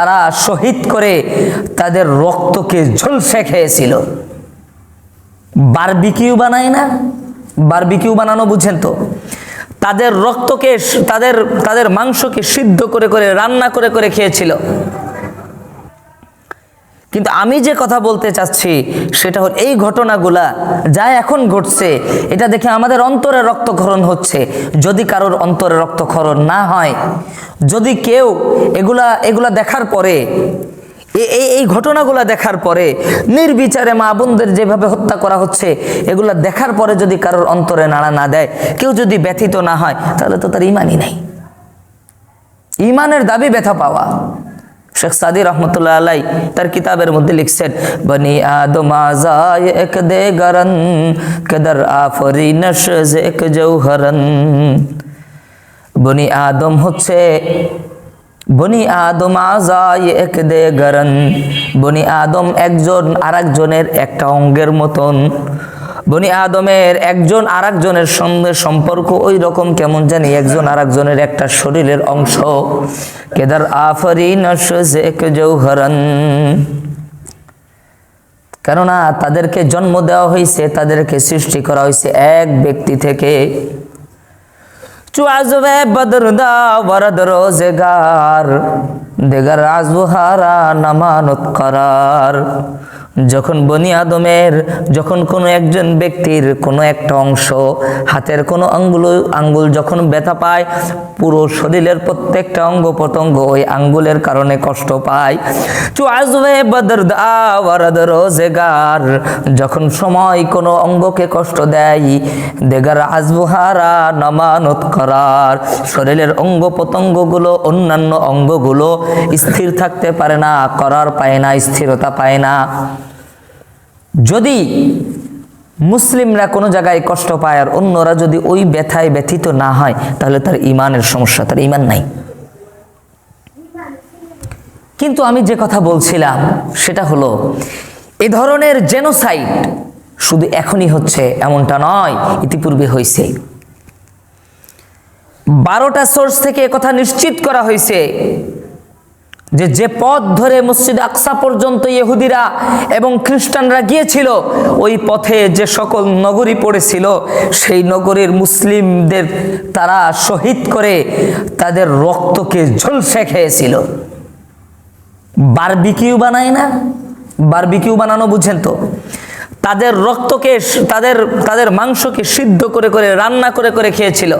তারা শহীদ করে তাদের রক্তকে ঝলসে খেয়েছিল। বারবিকিউ বানায় না? বারবিকিউ বানানো বুঝেন তো। তাদের রক্তকে, তাদের তাদের মাংসকে সিদ্ধ করে করে, রান্না করে করে খেয়েছিল। কিন্তু আমি যে কথা বলতে চাচ্ছি, সেটা হল এই ঘটনাগুলা যা এখন ঘটছে, এটা দেখে আমাদের অন্তরে রক্তক্ষরণ হচ্ছে। যদি কারোর অন্তরে রক্তক্ষরণ না হয়, যদি কেউ এগুলা এগুলা দেখার পরে এই এই ঘটনাগুলো দেখার পরে নির্বিচারে মা বোনদের যেভাবে হত্যা করা হচ্ছে, এগুলা দেখার পরে যদি কারোর অন্তরে নাড়া না দেয়, কেউ যদি ব্যথিত না হয়, তাহলে তো তার ইমানই নাই। ইমানের দাবি ব্যথা পাওয়া। শেখ সাদি রহমতুল্লাহ আলাই তার কিতাবের মধ্যে লিখছেন, বনি আদম আজায় এক দে বনি আদম হচ্ছে, বনি আদম আজায় এক দে গরন বনি আদম একজন আরেকজনের একটা অঙ্গের মতন। বনি আদমের একজন আরেকজনের সঙ্গে সম্পর্ক ওই রকম কেমন জানি একজন আরেকজনের একটা শরীরের অংশ। কেদার আফরি নশেক জৌহরন কেননা তাদেরকে জন্ম দেওয়া হয়েছে, তাদেরকে সৃষ্টি করা হয়েছে এক ব্যক্তি থেকে। চুয়াজবে বদরদা বরদ রোজগার। দেগার আজবুহারা নামানত করার। যখন বনি আদমের, যখন কোনো একজন ব্যক্তির কোনো একটা অংশ হাতের কোনো আঙ্গুল আঙ্গুল যখন ব্যথা পায়, পুরো শরীরের প্রত্যেকটা অঙ্গ প্রত্যঙ্গ ওই আঙ্গুলের কারণে কষ্ট পায়। চু বদরদা বরদ রোজগার। যখন সময় কোনো অঙ্গকে কষ্ট দেয়, দেগার আজবুহারা নামানত করার। শরীরের অঙ্গ প্রত্যঙ্গগুলো, অন্যান্য অঙ্গগুলো স্থির থাকতে পারে না, করার পায় না, স্থিরতা পায় না। যদি মুসলিমরা কোনো জায়গায় কষ্ট পায় আর অন্যরা যদি ওই ব্যথায় ব্যথিত না হয়, তাহলে তার ইমানের সমস্যা, তার ইমান নাই। কিন্তু আমি যে কথা বলছিলাম, সেটা হলো, এ ধরনের জেনোসাইড শুধু এখনই হচ্ছে, এমনটা নয়, ইতিপূর্বে হয়েছে। বারোটা সোর্স থেকে কথা নিশ্চিত করা হয়েছে যে যে পথ ধরে মসজিদ আকসা পর্যন্ত ইহুদিরা এবং খ্রিস্টানরা গিয়েছিল, ওই পথে যে সকল নগরী পড়েছিল, সেই নগরীর মুসলিমদের তারা শহীদ করে তাদের রক্তকে ঝলসে খেয়েছিল। বারবিকিউ বানায় না? বারবিকিউ বানানো বুঝেন তো। তাদের রক্তকে, তাদের তাদের মাংসকে সিদ্ধ করে করে, রান্না করে করে খেয়েছিল।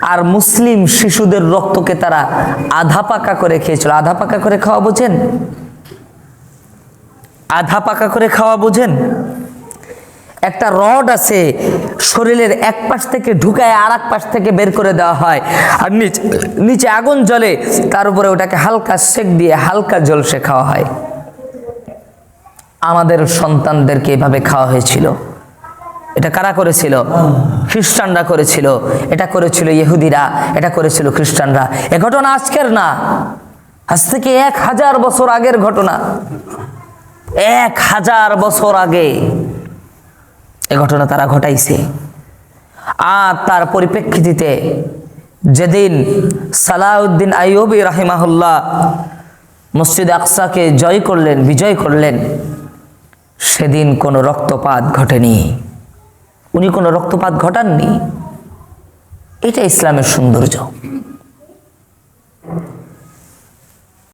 আর মুসলিম শিশুদের রক্তকে তারা আধা পাকা করে খেয়েছিল। আধা পাকা করে খাওয়া বোঝেন? আধা পাকা করে খাওয়া বোঝেন? একটা রড আছে, শরীরের এক পাশ থেকে ঢুকায় আর এক পাশ থেকে বের করে দেওয়া হয়। আর নিচে নিচে আগুন জ্বলে, তার উপরে ওটাকে হালকা সেক দিয়ে হালকা জলসে খাওয়া হয়। আমাদের সন্তানদেরকে এভাবে খাওয়া হয়েছিল। এটা কারা করেছিল? খ্রিস্টানরা করেছিল। এটা করেছিল ইহুদিরা, এটা করেছিল খ্রিস্টানরা। এ ঘটনা আজকের না। আজ থেকে এক হাজার বছর আগের ঘটনা। এক হাজার বছর আগে এ ঘটনা তারা ঘটাইছে। আর তার পরিপ্রেক্ষিতে যেদিন সালাউদ্দিন আইয়ুবি রাহিমাহুল্লাহ মসজিদ আকসাকে জয় করলেন, বিজয় করলেন, সেদিন কোনো রক্তপাত ঘটেনি। উনি কোনো রক্তপাত ঘটাননি। এটা ইসলামের সৌন্দর্য।